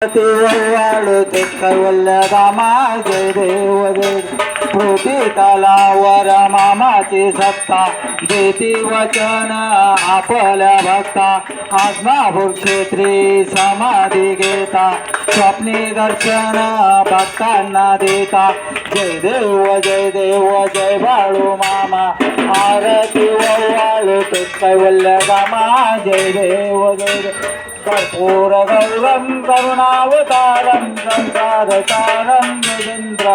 वाढते कैवल्य जय देव पृथ्वी तलावर मामाची सत्ता देती वचन आपल्या भक्ता आत्माभूर क्षेत्री समाधी घेता स्वप्नी दर्शन भक्तांना देता जय देव जय देव जय बाळू मामा आरती वाळते कैवल्य रामा जय देव जय देव കർപ്പൂരകൽവം കരുണാവതാരം സംസാരതാരം രവീന്ദ്ര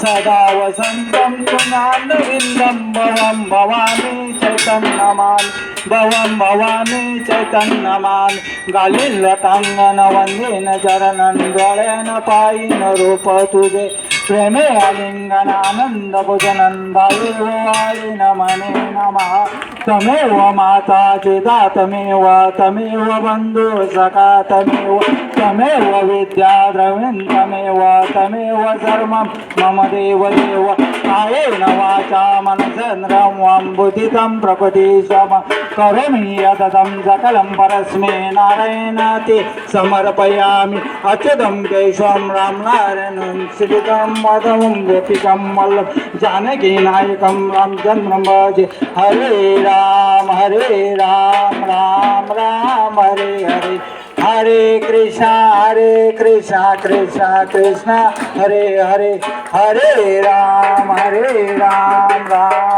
സദാ വസന്തം ഗുണാനവിന്ദം ഭവം ഭവാനി ചൈതന്യമാൻ ഭവം ഭവാനി ചൈതന്യമാൻ ഗാലില്ല തങ്കന വന്ദിന ചരണൻ ഗളേന പായിന രൂപ തുജേ प्रेमे आलिंगन नमने नमः। तमेव माता चिदा तमेव तमेव बन्धु सखा तमेव तमेव विद्या तमेव सर्वं मम देव देव कायेन वाचा मनसन्द्रं बुद्धितं प्रकृतिशम करोमि यदतं सकलं परस्मै नारायणाति। समर्पयामि अच्युतं केशवं रामनारायणं श्रीतं मधवं गोपिकं मल्लं जानकी नायकं रामचन्द्रं भजे हरे राम हरे राम राम राम हरे हरे हरे कृष्णा हरे कृष्णा कृष्णा कृष्णा हरे हरे हरे राम हरे राम राम राम हरे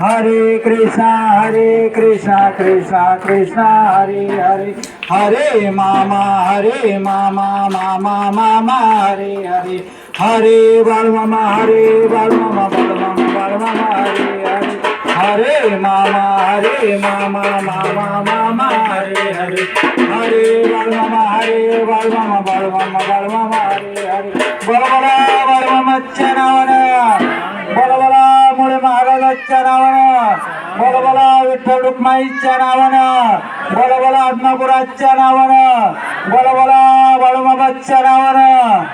హరే కృష్ణ హరే కృష్ణ కృష్ణ కృష్ణ హరే హరే హరే మామ హరే మామ మామ మామ హరే హరే హరే బలమమ హరే బలమమ బలమమ బలమమ హరే హరే హరే మామ హరే మామ మామ మామ హరే హరే హరే బలమమ హరే బలమమ బలమమ బలమమ హరే హరే బలమమ బలమమ చనవన महाराजच्या नावानं. बोला बोला विठ्ठल रुक्माईच्या नावानं. बोला बोला आदमापुराच्या नावानं. बोला बोला बाळूमाबाच्या नावानं.